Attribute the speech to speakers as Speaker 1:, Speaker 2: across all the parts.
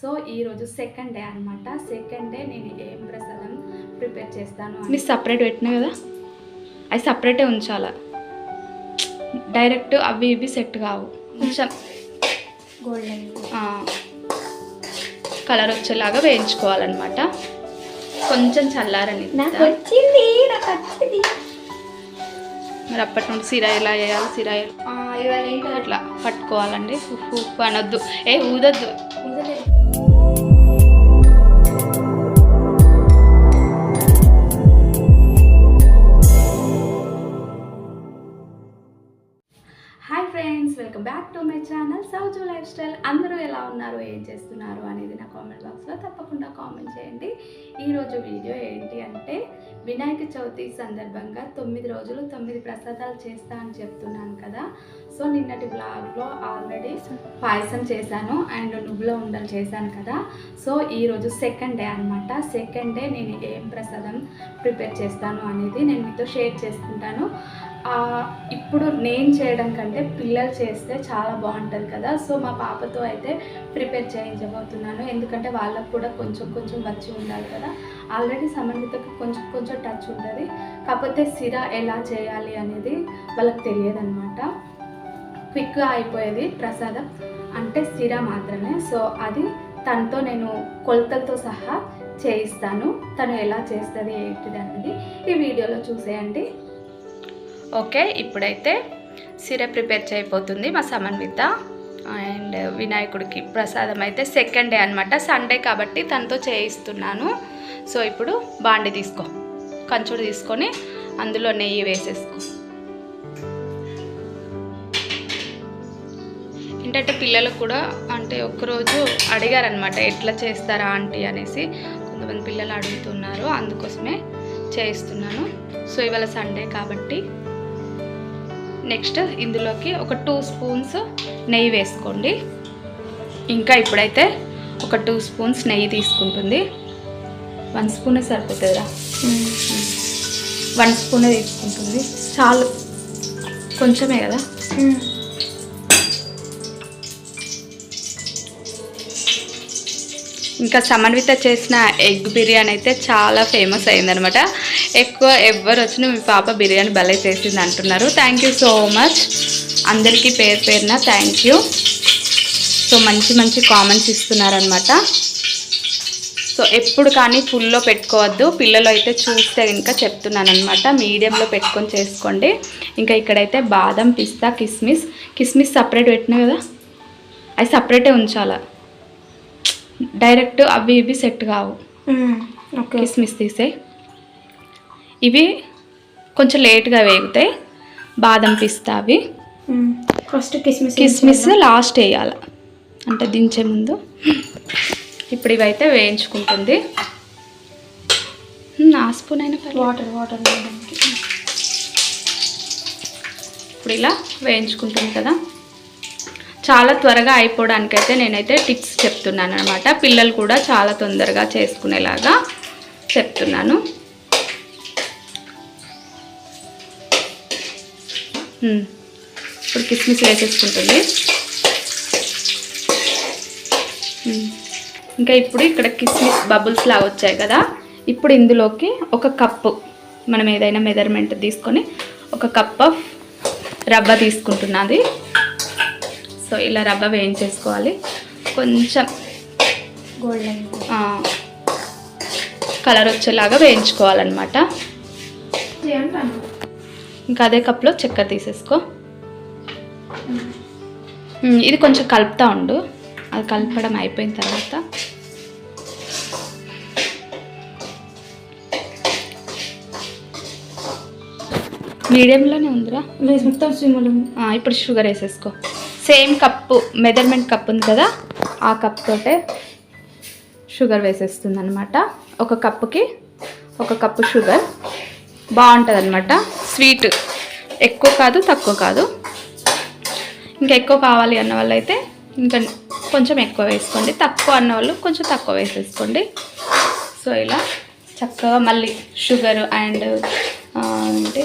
Speaker 1: So ఈరోజు second day అనమాట second day నేను ఏం ప్రసాదం ప్రిపేర్ చేస్తాను
Speaker 2: మీరు సపరేట్ పెట్టినా కదా? అవి సపరేటే ఉంచాల. డైరెక్ట్ అవి ఇవి సెట్ కావు. కొంచెం
Speaker 1: గోల్డెన్
Speaker 2: కలర్ వచ్చేలాగా వేయించుకోవాలన్నమాట. కొంచెం చల్లారని మరి అప్పటి నుండి సిరా ఎలా వేయాలి సిరా
Speaker 1: ఇవాళ ఏంటో?
Speaker 2: అట్లా పట్టుకోవాలండి. ఉప్పు ఉప్పు అనొద్దు. ఏ ఊదొద్దు.
Speaker 1: Hi welcome back to my channel Souju lifestyle. అందరూ ఎలా ఉన్నారు? ఏం చేస్తున్నారు? అనేది నా కామెంట్ బాక్స్లో తప్పకుండా కామెంట్ చేయండి. ఈరోజు వీడియో ఏంటి అంటే వినాయక చవితి సందర్భంగా తొమ్మిది రోజులు తొమ్మిది ప్రసాదాలు చేస్తా అని చెప్తున్నాను కదా. సో నిన్నటి బ్లాగ్లో ఆల్రెడీ పాయసం చేశాను అండ్ నువ్వులో ఉండలు చేశాను కదా. సో ఈరోజు సెకండ్ డే అనమాట సెకండ్ డే నేను ఏం ప్రసాదం ప్రిపేర్ చేస్తాను అనేది నేను మీతో షేర్ చేసుకుంటాను. ఇప్పుడు నేను చేయడం కంటే పిల్లలు చేస్తే చాలా బాగుంటుంది కదా. సో మా పాపతో అయితే ప్రిపేర్ చేయించబోతున్నాను. ఎందుకంటే వాళ్ళకు కూడా కొంచెం కొంచెం వచ్చి ఉండాలి కదా. ఆల్రెడీ సమన్వితకు కొంచెం కొంచెం టచ్ ఉంటుంది. కాకపోతే సిరా ఎలా చేయాలి అనేది వాళ్ళకి తెలియదు అనమాట క్విక్గా అయిపోయేది ప్రసాదం. అంటే సిరా మాత్రమే. సో అది తనతో నేను కొలతలతో సహా చేయిస్తాను. తను ఎలా చేస్తుంది ఏంటిది అనేది ఈ వీడియోలో చూసేయండి.
Speaker 2: ఓకే ఇప్పుడైతే సిర ప్రిపేర్ చేయబోతుంది మా సమన్విత. అండ్ వినాయకుడికి ప్రసాదం అయితే సెకండ్ డే అనమాట సండే కాబట్టి తనతో చేయిస్తున్నాను. సో ఇప్పుడు బాండి తీసుకో కంచుడు తీసుకొని అందులో నెయ్యి వేసేసుకో. ఏంటంటే పిల్లలు కూడా అంటే ఒక్కరోజు అడిగారనమాట ఎట్లా చేస్తారా ఆంటీ అనేసి. కొంతమంది పిల్లలు అడుగుతున్నారు అందుకోసమే చేయిస్తున్నాను. సో ఇవాళ సండే కాబట్టి నెక్స్ట్ ఇందులోకి ఒక టూ స్పూన్స్ నెయ్యి వేసుకోండి. ఇంకా ఇప్పుడైతే ఒక టూ స్పూన్స్ నెయ్యి తీసుకుంటుంది. వన్ స్పూనే సరిపోతుందిరా. వన్ స్పూనే తీసుకుంటుంది. చాలు. కొంచెమే కదా? ఇంకా సమన్విత చేసిన ఎగ్ బిర్యానీ అయితే చాలా ఫేమస్ అయిందనమాట. ఎక్కువ ఎవరు వచ్చినా మీ పాప బిర్యానీ భలే చేసింది అంటున్నారు. థ్యాంక్ యూ సో మచ్ అందరికీ పేరు పేరున థ్యాంక్ యూ సో మంచి మంచి కామెంట్స్ ఇస్తున్నారనమాట. సో ఎప్పుడు కానీ ఫుల్లో పెట్టుకోవద్దు. పిల్లలు అయితే చూస్తే ఇంకా చెప్తున్నాను అనమాట మీడియంలో పెట్టుకొని చేసుకోండి. ఇంకా ఇక్కడైతే బాదం పిస్తా కిస్మిస్. కిస్మిస్ సపరేట్ పెట్టినా కదా? అవి సపరేటే ఉంచాలా? డైరెక్ట్ అవి ఇవి సెట్ కావు.
Speaker 1: ఓకే.
Speaker 2: కిస్మిస్ తీసే. ఇవి కొంచెం లేట్గా వేగుతాయి. బాదం పిస్తా అవి.
Speaker 1: ఫస్ట్ కిస్మిస్
Speaker 2: కిస్మిస్ లాస్ట్ వేయాలి. అంటే దించే ముందు. ఇప్పుడు ఇవైతే వేయించుకుంటుంది. నా స్పూన్ అయినా.
Speaker 1: వాటర్ వాటర్
Speaker 2: ఇప్పుడు ఇలా వేయించుకుంటుంది కదా. చాలా త్వరగా అయిపోవడానికైతే నేనైతే టిప్స్ చెప్తున్నాను అనమాట పిల్లలు కూడా చాలా తొందరగా చేసుకునేలాగా చెప్తున్నాను. ఇప్పుడు కిస్మిస్ వేసేసుకుంటుంది. ఇంకా ఇప్పుడు ఇక్కడ కిస్మిస్ బబుల్స్ లాగా వచ్చాయి కదా. ఇప్పుడు ఇందులోకి ఒక కప్పు మనం ఏదైనా మెజర్మెంట్ తీసుకొని ఒక కప్ ఆఫ్ రవ్వ తీసుకుంటున్నది సో ఇలా రవ్వ వేయించేసుకోవాలి. కొంచెం
Speaker 1: గోల్డెన్
Speaker 2: కలర్ వచ్చేలాగా వేయించుకోవాలన్నమాట. ఇంకా అదే కప్లో చక్కెర తీసేసుకో. ఉమ్, ఇది కొంచెం కలుపుతా ఉండు. అది కలపడం అయిపోయిన తర్వాత. మీడియంలోనే ఉందిరా?
Speaker 1: మొత్తం
Speaker 2: ఇప్పుడు షుగర్ వేసేసుకో. సేమ్ కప్పు మెజర్మెంట్ కప్ ఉంది కదా ఆ కప్ తోటే షుగర్ వేసేస్తుంది అనమాట ఒక కప్పుకి ఒక కప్పు షుగర్. బాగుంటుంది అనమాట స్వీట్ ఎక్కువ కాదు తక్కువ కాదు. ఇంకా ఎక్కువ కావాలి అన్న వాళ్ళైతే ఇంకా కొంచెం ఎక్కువ వేసుకోండి. తక్కువ అన్న వాళ్ళు కొంచెం తక్కువ వేసేసుకోండి. సో ఇలా చక్కగా మళ్ళీ షుగర్ అండ్ ఏంటి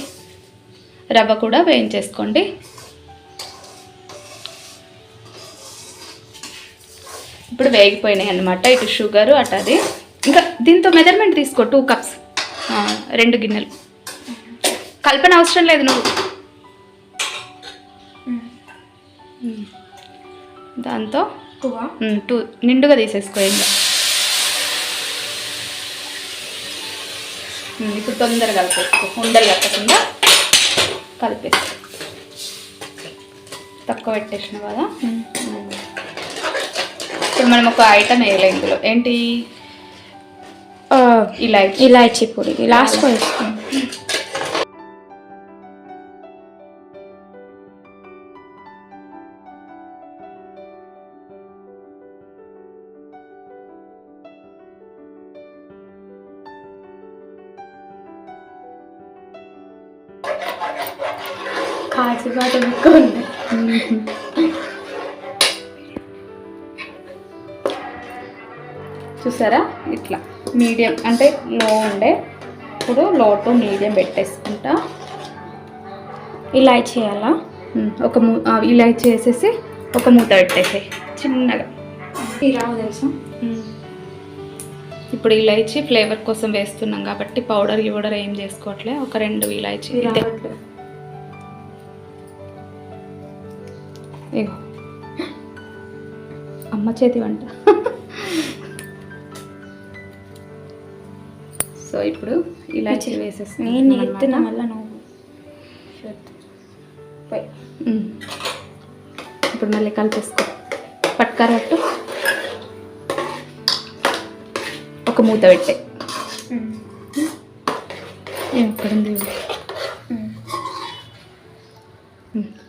Speaker 2: రవ్వ కూడా వేయించేసుకోండి. ఇప్పుడు వేగిపోయినాయి అనమాట ఇటు షుగరు అటు అది. ఇంకా దీంతో మెజర్మెంట్ తీసుకో టూ కప్స్. రెండు గిన్నెలు. కల్పన అవసరం లేదు నువ్వు. దాంతో టూ నిండుగా తీసేసుకో ఇంకా. ఇప్పుడు తొందరగా కలిపేసుకో ఉండలు కట్టకుండా కలిపేసుకో. తక్కువ పెట్టేసిన కదా. ఇప్పుడు మనం ఒక ఐటమ్ వేయలే ఇందులో. ఏంటి? ఇలాచి.
Speaker 3: ఇలాచీ పొడి. లాస్ట్లో వేసుకోండి కాచిపాటు ఉంది.
Speaker 2: చూసారా? ఇట్లా మీడియం అంటే లో ఉండే. ఇప్పుడు లో టు మీడియం పెట్టేసుకుంటా.
Speaker 3: ఇలా చేయాలా?
Speaker 2: ఒక మూ ఇలా చేసేసి ఒక మూత పెట్టేసి చిన్నగా.
Speaker 3: రావు తెలుసా.
Speaker 2: ఇప్పుడు ఇలాచి ఫ్లేవర్ కోసం వేస్తున్నాం కాబట్టి పౌడర్ గివడర్ ఏం చేసుకోవట్లే. ఒక రెండు ఇలాచి ఇగో. అమ్మ చేతి వంట. ఇప్పుడు ఇలాచి
Speaker 3: నేను
Speaker 2: వేసేస్తాను
Speaker 3: ఎత్తున మళ్ళీ నువ్వు
Speaker 2: ఇప్పుడు మళ్ళీ కలిపేసుకో. పట్టుకరట్టు ఒక మూత పెట్టే.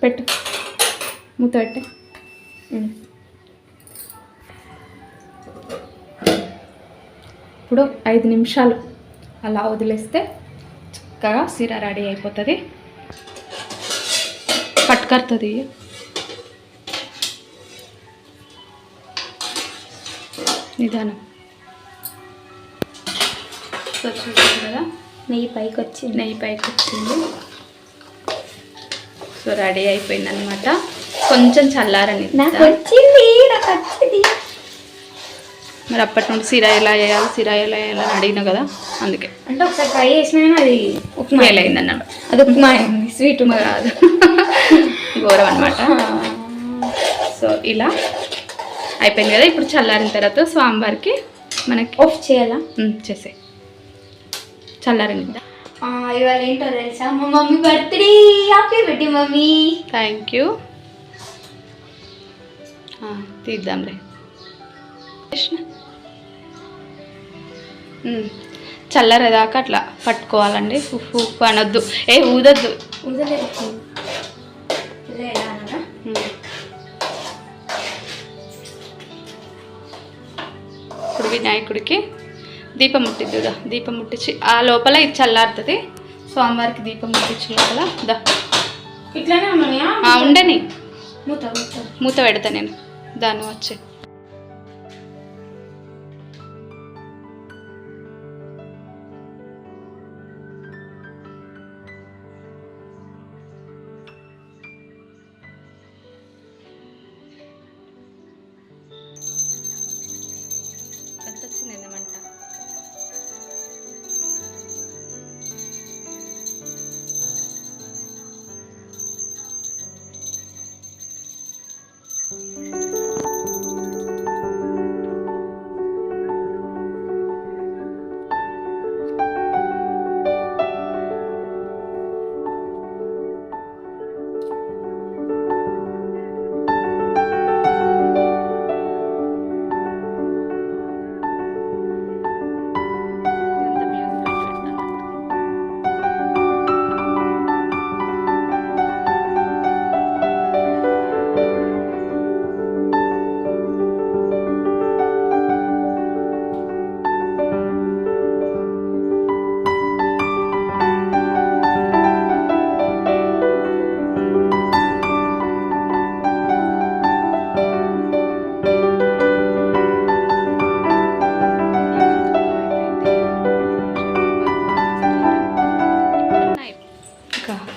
Speaker 2: పెట్టు. మూత పెట్టే. ఇప్పుడు ఐదు నిమిషాలు. అలా వదిలేస్తే చక్కగా సిర రెడీ అయిపోతుంది. పట్టుకరుతుంది. నిదానం. సో కదా
Speaker 3: నెయ్యి పైకి వచ్చింది
Speaker 2: నెయ్యి పైకి వచ్చింది సో రెడీ అయిపోయింది అనమాట కొంచెం చల్లారని
Speaker 3: నాకు వచ్చింది నాకు వచ్చింది
Speaker 2: మరి అప్పటి నుండి సిరా ఎలా వేయాలి సిరా ఎలా వేయాలని అడిగినా కదా అందుకే.
Speaker 3: అంటే ఒకసారి ట్రై చేసినా అది ఉప్మా
Speaker 2: అయింది అన్నమాట
Speaker 3: అది ఉప్మా అయింది స్వీట్ ఉప్మా
Speaker 2: కాదు. ఘోరం అనమాట సో ఇలా అయిపోయింది కదా ఇప్పుడు చల్లారిన తర్వాత స్వామివారికి మనకి
Speaker 3: ఆఫ్ చేయాలా?
Speaker 2: ఉమ్, చేసే చల్లారింది
Speaker 3: ఆ, ఇవాళ ఏంటో తెలుసా? మా mummy birthday happy birthday mummy!
Speaker 2: Thank you తీద్దాంలే. Krishna? ఉమ్, చల్లారేదాకా అట్లా పట్టుకోవాలండి. ఉప్పు ఉప్పు అనొద్దు. ఏ ఊదొద్దు. ఇప్పుడు వినాయకుడికి దీపం ముట్టిద్దుదా దీపం ముట్టించి ఆ లోపల ఇది చల్లారుతుంది. స్వామివారికి దీపం ముట్టించి లోపల దా.
Speaker 3: ఇట్లానే
Speaker 2: ఉండని.
Speaker 3: మూత మూత.
Speaker 2: మూత పెడతా నేను. దాన్ని వచ్చి.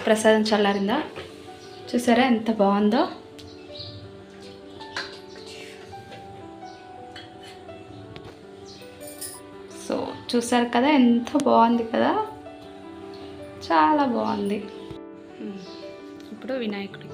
Speaker 2: ప్రసాదం చల్లారిందా? చూసారా ఎంత బాగుందో?
Speaker 3: సో చూసారు కదా ఎంత బాగుంది కదా? చాలా బాగుంది. ఇప్పుడు వినాయకుడు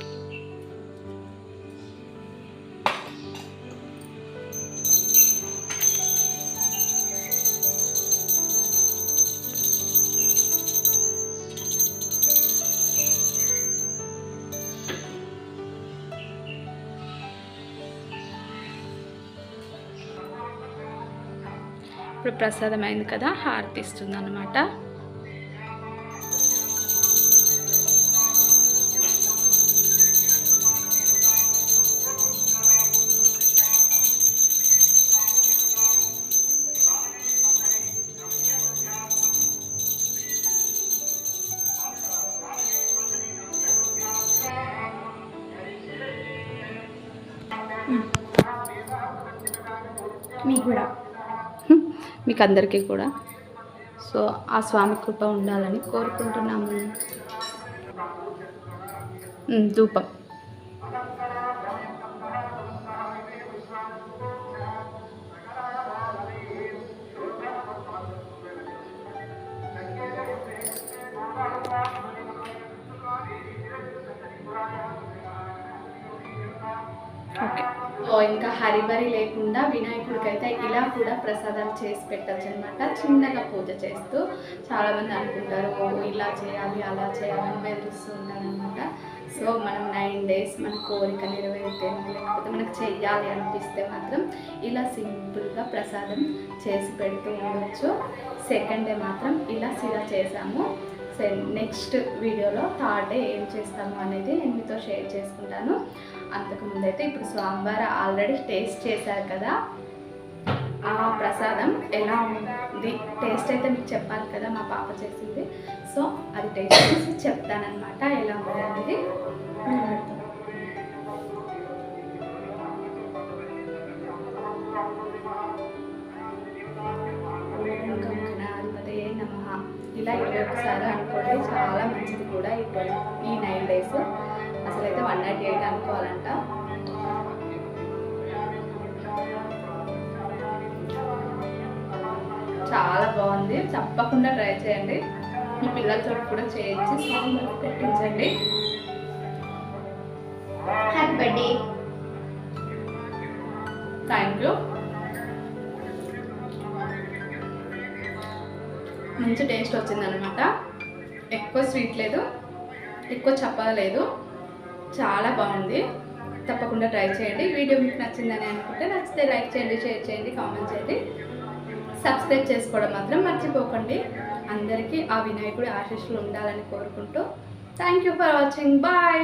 Speaker 3: ఇప్పుడు ప్రసాదం అయింది కదా హారతి ఇస్తుంది అనమాట
Speaker 4: మీకు
Speaker 3: అందరికీ కూడా. సో ఆ స్వామి కృప ఉండాలని కోరుకుంటున్నాము. ధూపం.
Speaker 2: ఇంకా హరిబరి లేకుండా వినాయకుడికి అయితే ఇలా కూడా ప్రసాదాలు చేసి పెట్టచ్చు అనమాట చిన్నగా పూజ చేస్తూ చాలామంది అనుకుంటారు ఇలా చేయాలి అలా చేయాలని బెదిరిస్తూ ఉంటారనమాట సో మనం నైన్ డేస్ మన కోరిక నెరవేరితే లేకపోతే మనకు చెయ్యాలి అనిపిస్తే మాత్రం ఇలా సింపుల్గా ప్రసాదం చేసి పెడుతూ ఉండొచ్చు. సెకండ్ డే మాత్రం ఇలా సిరా చేసాము నెక్స్ట్ వీడియోలో థర్డ్ డే ఏం చేస్తాము అనేది నేను మీతో షేర్ చేసుకుంటాను. అంతకుముందు అయితే ఇప్పుడు స్వామివారు ఆల్రెడీ టేస్ట్ చేశారు కదా. ఆ ప్రసాదం ఎలా ఉంది? టేస్ట్ అయితే మీకు చెప్పాలి కదా మా పాప చేసింది. సో అది టేస్ట్ చేసి చెప్తానమాట ఎలా ఉంది ఇలా ఇరవై ఒకసారి అనుకోండి చాలా మంచిది కూడా. ఇప్పుడు ఈ నైన్ డేస్ అసలైతే వన్ నాట్ ఎయిట్ అనుకోవాలంట. చాలా బాగుంది. తప్పకుండా ట్రై చేయండి. మీ పిల్లలతో కూడా చేయించి పెట్టించండి
Speaker 4: హ్యాపీ బర్త్డే
Speaker 2: థ్యాంక్ యూ మంచి టేస్ట్ వచ్చిందనమాట ఎక్కువ స్వీట్ లేదు. ఎక్కువ చప్పగా లేదు. చాలా బాగుంది. తప్పకుండా ట్రై చేయండి. వీడియో మీకు నచ్చిందని అనుకుంటే నచ్చితే లైక్ చేయండి షేర్ చేయండి కామెంట్ చేయండి. సబ్స్క్రైబ్ చేసుకోవడం మాత్రం మర్చిపోకండి. అందరికీ ఆ వినాయకుడి ఆశీస్సులు ఉండాలని కోరుకుంటూ thank you for watching. Bye.